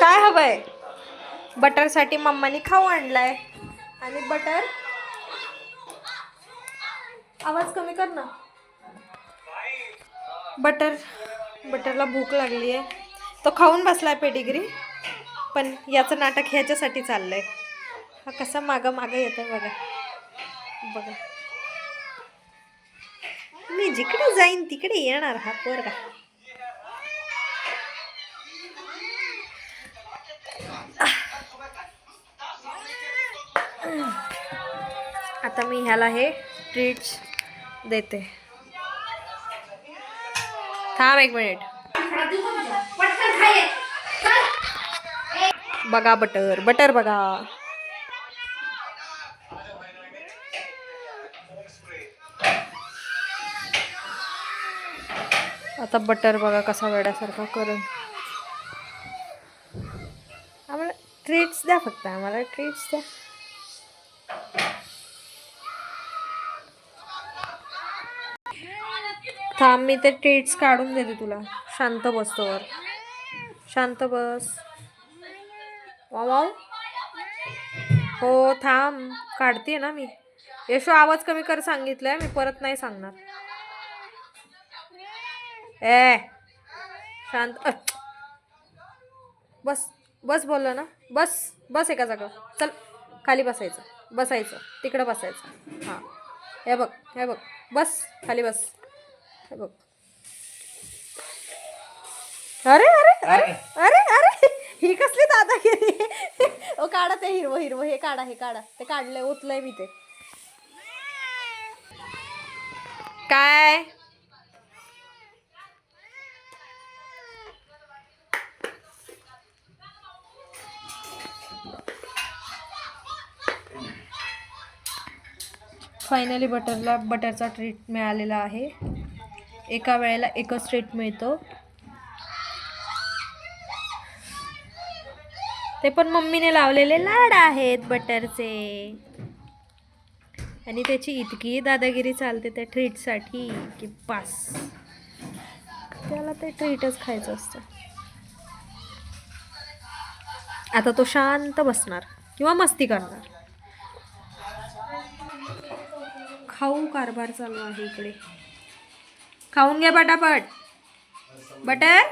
काय हवंय? बटरसाठी मम्मानी खाऊ आणलाय. आणि बटर? आवाज कमी कर ना. बटर बटरला भूक लागली आहे तो खाऊन बसलाय पेडिग्री पण याचं नाटक ह्याच्यासाठी चाललंय. हा कसा मागं मागं येतं आहे बघा. बघा. मी जिकडे जाईन तिकडे येणार हा पोरगा. आता मी ह्याला हे ट्रीट्स देते. थांब एक मिनिट बघा बटर बटर बघा. आता बटर बघा कसा वेड्यासारखा करून. आम्हाला ट्रीट्स द्या फक्त. आम्हाला ट्रीट्स द्या. थांब मी ते ट्रीट्स काढून देते तुला. शांत बसतोवर शांत बस. वाव हो थांब. काढते ना मी. यशो आवाज कमी कर सांगितलंय मी परत नाही सांगणार. ए शांत. बस बस बोललं ना? बस बस एका जागा चल खाली बसायचं. बसायचं. तिकडं बसायचं. हां. हे बघ हे बघ. बस खाली बस. हे बघ. अरे अरे अरे अरे. अरे ही कसली दादागिरी ओ काढा ते हिरवं हिरवं. हे काढा हे काढा. ते काढलंय ओतलंय मी ते. काय? फायनली बटरला बटरचा ट्रीट मिळालेला आहे. एका वेळेला एकच ट्रीट मिळतो. ते पण मम्मीने लावलेले लाड आहेत बटरचे. आणि त्याची इतकी दादागिरी चालते त्या ट्रीटसाठी की पास त्याला ते ट्रीटच खायचं असतं. आता तो शांत बसणार किंवा मस्ती करणार. खाऊ कारभार चालू आहे इकडे. खाऊन घ्या पटापट. बटर?